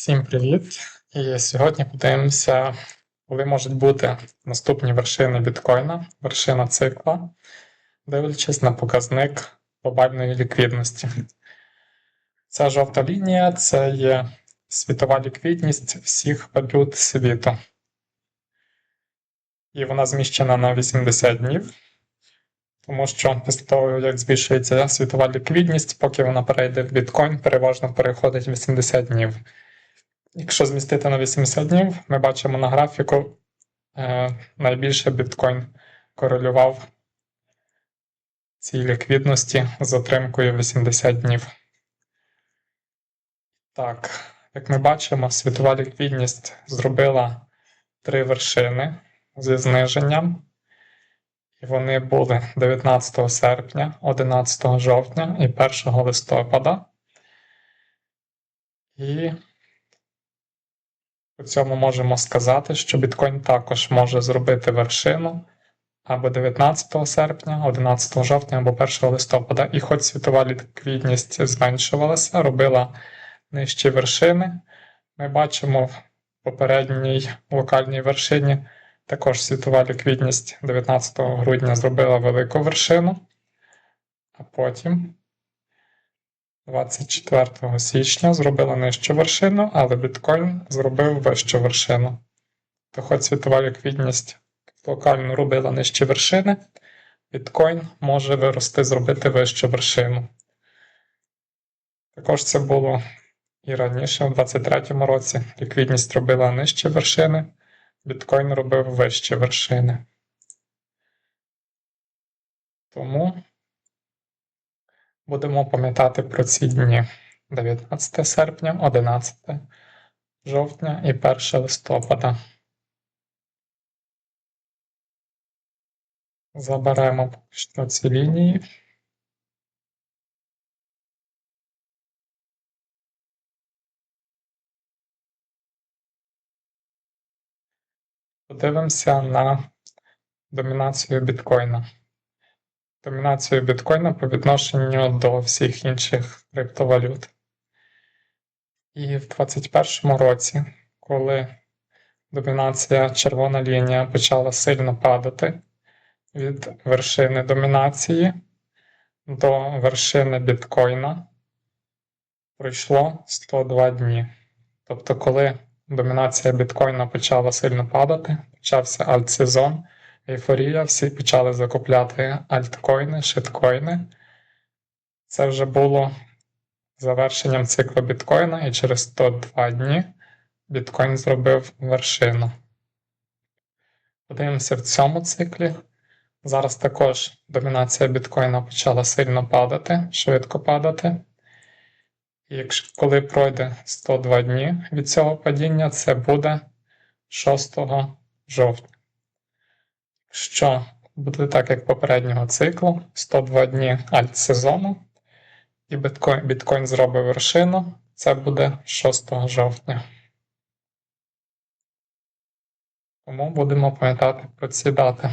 Всім привіт! І сьогодні подивимося, коли можуть бути наступні вершини біткоїна, вершина цикла, дивлячись на показник глобальної ліквідності. Ця жовта лінія це є світова ліквідність всіх валют світу. І вона зміщена на 80 днів, тому що після того, як збільшується світова ліквідність, поки вона перейде в біткоін, переважно переходить 80 днів. Якщо змістити на 80 днів, ми бачимо на графіку е, найбільше біткоін корелював цій ліквідності з отримкою 80 днів. Так, як ми бачимо, світова ліквідність зробила три вершини зі зниженням. І вони були 19 серпня, 11 жовтня і 1 листопада. І по цьому можемо сказати, що біткоін також може зробити вершину або 19 серпня, 11 жовтня або 1 листопада. І хоч світова ліквідність зменшувалася, робила нижчі вершини, ми бачимо в попередній локальній вершині також світова ліквідність 19 грудня зробила велику вершину, а потім 24 січня зробила нижчу вершину, але біткоін зробив вищу вершину. То хоч світова ліквідність локально робила нижчі вершини, біткоін може вирости, зробити вищу вершину. Також це було і раніше, у 2023 році, ліквідність робила нижчі вершини, біткоін робив вищі вершини. Тому Будемо пам'ятати про ці дні 19 серпня, 11 жовтня і 1 листопада. Заберемо що ці лінії. Подивимося на домінацію біткоїна домінацію біткоїна по відношенню до всіх інших криптовалют. І в 2021 році, коли домінація червона лінія почала сильно падати від вершини домінації до вершини біткоїна, пройшло 102 дні. Тобто, коли домінація біткоїна почала сильно падати, почався альтсезон, ейфорія, всі почали закупляти альткоїни, шиткоїни. Це вже було завершенням циклу біткоїна, і через 102 дні біткоін зробив вершину. Подивимося в цьому циклі. Зараз також домінація біткоїна почала сильно падати, швидко падати. І якщо коли пройде 102 дні від цього падіння, це буде 6 жовтня що буде так, як попереднього циклу: 102 дні альтсезону, і біткоін, біткоін зробить вершину. Це буде 6 жовтня. Тому будемо пам'ятати про ці дати.